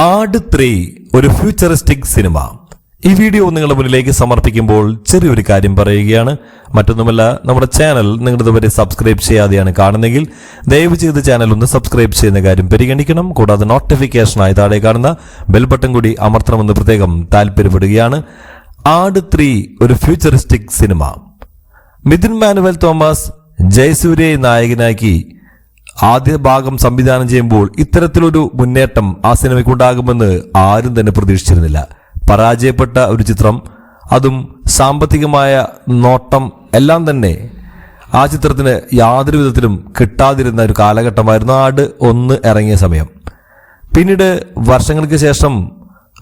ആട് ത്രീ ഒരു futuristic cinema ഈ വീഡിയോ നിങ്ങളുടെ മുന്നിലേക്ക് സമർപ്പിക്കുമ്പോൾ ചെറിയൊരു കാര്യം പറയുകയാണ്. മറ്റൊന്നുമല്ല നമ്മുടെ ചാനൽ നിങ്ങളുടെ വരെ സബ്സ്ക്രൈബ് ചെയ്യാതെയാണ് കാണുന്നെങ്കിൽ ദയവ് ചെയ്ത് ചാനൽ ഒന്ന് സബ്സ്ക്രൈബ് ചെയ്യുന്ന കാര്യം പരിഗണിക്കണം. കൂടാതെ നോട്ടിഫിക്കേഷനായി താഴെ കാണുന്ന ബെൽ ബട്ടൺ കൂടി അമർത്തണമെന്ന് പ്രത്യേകം താല്പര്യപ്പെടുകയാണ്. ആട് ത്രീ ഒരു ഫ്യൂച്ചറിസ്റ്റിക് സിനിമ മിഥുൻ മാനുവൽ തോമസ് ജയസൂര്യയെ നായകനാക്കി ആദ്യ ഭാഗം സംവിധാനം ചെയ്യുമ്പോൾ ഇത്തരത്തിലൊരു മുന്നേറ്റം ആ സിനിമയ്ക്കുണ്ടാകുമെന്ന് ആരും തന്നെ പ്രതീക്ഷിച്ചിരുന്നില്ല. പരാജയപ്പെട്ട ഒരു ചിത്രം അതും സാമ്പത്തികമായ നോട്ടം എല്ലാം തന്നെ ആ ചിത്രത്തിന് യാതൊരു വിധത്തിലും കിട്ടാതിരുന്ന ഒരു കാലഘട്ടമായിരുന്നു ആട് ഒന്ന് ഇറങ്ങിയ സമയം. പിന്നീട് വർഷങ്ങൾക്ക് ശേഷം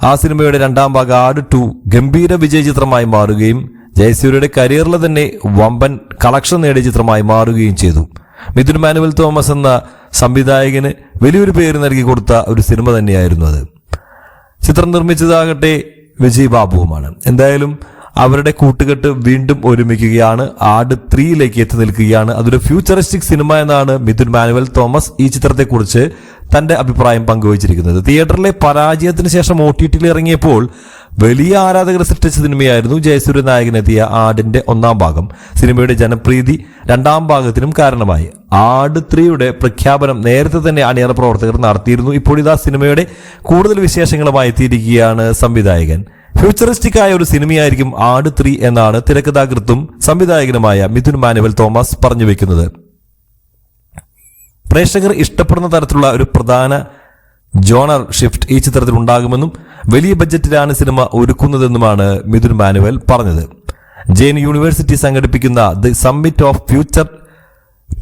ആ സിനിമയുടെ രണ്ടാം ഭാഗം ആട് ടു ഗംഭീര വിജയ ചിത്രമായി മാറുകയും ജയസൂര്യയുടെ കരിയറിലെ തന്നെ വമ്പൻ കളക്ഷൻ നേടിയ ചിത്രമായി മാറുകയും ചെയ്തു. മിഥുൻ മാനുവൽ തോമസ് എന്ന സംവിധായകന് വലിയൊരു പേര് നൽകി കൊടുത്ത ഒരു സിനിമ തന്നെയായിരുന്നു അത്. ചിത്രം നിർമ്മിച്ചതാകട്ടെ വിജയ് ബാബുവുമാണ്. എന്തായാലും അവരുടെ കൂട്ടുകെട്ട് വീണ്ടും ഒരുമിക്കുകയാണ്. ആട് ത്രീയിലേക്ക് എത്തി നിൽക്കുകയാണ്. അതൊരു ഫ്യൂച്ചറിസ്റ്റിക് സിനിമ എന്നാണ് മിഥുൻ മാനുവൽ തോമസ് ഈ ചിത്രത്തെക്കുറിച്ച് തന്റെ അഭിപ്രായം പങ്കുവച്ചിരിക്കുന്നത്. തിയേറ്ററിലെ പരാജയത്തിന് ശേഷം ഒ ടി ടിയിൽ ഇറങ്ങിയപ്പോൾ വലിയ ആരാധകർ സൃഷ്ടിച്ച സിനിമയായിരുന്നു ജയസൂര്യ നായകനെത്തിയ ആടിന്റെ ഒന്നാം ഭാഗം. സിനിമയുടെ ജനപ്രീതി രണ്ടാം ഭാഗത്തിനും കാരണമായി. ആട് ത്രീയുടെ പ്രഖ്യാപനം നേരത്തെ തന്നെ അണിയറ പ്രവർത്തകർ നടത്തിയിരുന്നു. ഇപ്പോൾ ഇതാ സിനിമയുടെ കൂടുതൽ വിശേഷങ്ങളുമായി എത്തിയിരിക്കുകയാണ് സംവിധായകൻ. ഫ്യൂച്ചറിസ്റ്റിക് ആയ ഒരു സിനിമയായിരിക്കും ആട് ത്രീ എന്നാണ് തിരക്കഥാകൃത്തും സംവിധായകനുമായ മിഥുൻ മാനുവൽ തോമസ് പറഞ്ഞു വെക്കുന്നത്. പ്രേക്ഷകർ ഇഷ്ടപ്പെടുന്ന തരത്തിലുള്ള ഒരു പ്രധാന ജോണർ ഷിഫ്റ്റ് ഈ ചിത്രത്തിൽ ഉണ്ടാകുമെന്നും വലിയ ബജറ്റിലാണ് സിനിമ ഒരുക്കുന്നതെന്നുമാണ് മിഥുൻ മാനുവൽ പറഞ്ഞത്. ജെയിൻ യൂണിവേഴ്സിറ്റി സംഘടിപ്പിക്കുന്ന the summit of future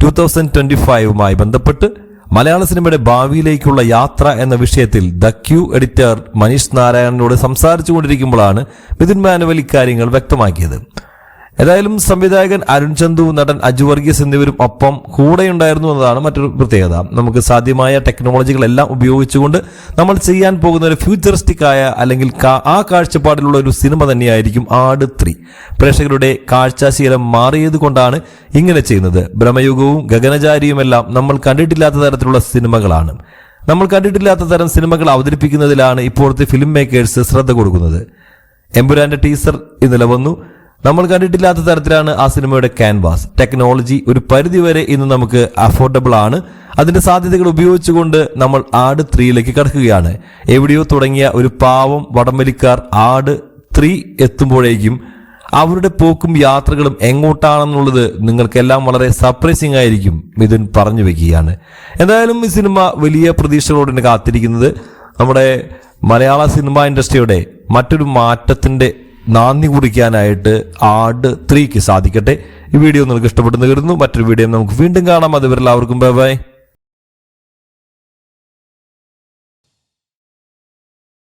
two thousand twenty ഫൈവുമായി ബന്ധപ്പെട്ട് മലയാള സിനിമയുടെ ഭാവിയിലേക്കുള്ള യാത്ര എന്ന വിഷയത്തിൽ ദ ക്യൂ എഡിറ്റർ മനീഷ് നാരായണനോട് സംസാരിച്ചുകൊണ്ടിരിക്കുമ്പോഴാണ് മിഥുൻ മാനുവൽ ഇക്കാര്യങ്ങൾ വ്യക്തമാക്കിയത്. ഏതായാലും സംവിധായകൻ അരുൺ ചന്തു നടൻ അജു വർഗീസ് എന്നിവരും ഒപ്പം കൂടെയുണ്ടായിരുന്നു എന്നതാണ് മറ്റൊരു പ്രത്യേകത. നമുക്ക് സാധ്യമായ ടെക്നോളജികളെല്ലാം ഉപയോഗിച്ചുകൊണ്ട് നമ്മൾ ചെയ്യാൻ പോകുന്ന ഒരു ഫ്യൂച്ചറിസ്റ്റിക് ആയ അല്ലെങ്കിൽ ആ കാഴ്ചപ്പാടിലുള്ള ഒരു സിനിമ തന്നെയായിരിക്കും ആട് ത്രീ. പ്രേക്ഷകരുടെ കാഴ്ചാശീലം മാറിയത് കൊണ്ടാണ് ഇങ്ങനെ ചെയ്യുന്നത്. ബ്രഹ്മയുഗവും ഗഗനചാരിയുമെല്ലാം നമ്മൾ കണ്ടിട്ടില്ലാത്ത തരത്തിലുള്ള സിനിമകളാണ്. നമ്മൾ കണ്ടിട്ടില്ലാത്ത തരം സിനിമകൾ അവതരിപ്പിക്കുന്നതിലാണ് ഇപ്പോഴത്തെ ഫിലിം മേക്കേഴ്സ് ശ്രദ്ധ കൊടുക്കുന്നത്. എമ്പുരാന്റെ ടീസർ ഇന്നലെ വന്നു. നമ്മൾ കണ്ടിട്ടില്ലാത്ത തരത്തിലാണ് ആ സിനിമയുടെ ക്യാൻവാസ് ടെക്നോളജി ഒരു പരിധിവരെ ഇന്ന് നമുക്ക് അഫോർഡബിൾ ആണ്. അതിന്റെ സാധ്യതകൾ ഉപയോഗിച്ചുകൊണ്ട് നമ്മൾ ആട് ത്രീയിലേക്ക് കടക്കുകയാണ്. എവിടെയോ തുടങ്ങിയ ഒരു പാവം വടംവലിക്കാർ ആട് ത്രീ എത്തുമ്പോഴേക്കും അവരുടെ പോക്കും യാത്രകളും എങ്ങോട്ടാണെന്നുള്ളത് നിങ്ങൾക്കെല്ലാം വളരെ സർപ്രൈസിംഗ് ആയിരിക്കും മിഥുൻ പറഞ്ഞു വെക്കുകയാണ്. എന്തായാലും ഈ സിനിമ വലിയ പ്രതീക്ഷകളോടെ കാത്തിരിക്കുന്നത് നമ്മുടെ മലയാള സിനിമ ഇൻഡസ്ട്രിയുടെ മറ്റൊരു മാറ്റത്തിന്റെ നാന്ദി കുറിക്കാനായിട്ട് ആട് ത്രീക്ക് സാധിക്കട്ടെ. ഈ വീഡിയോ നിങ്ങൾക്ക് ഇഷ്ടപ്പെട്ടെന്ന് കരുതുന്നു. മറ്റൊരു വീഡിയോ നമുക്ക് വീണ്ടും കാണാം. അതുവരെല്ലാവർക്കും ബൈ ബൈ.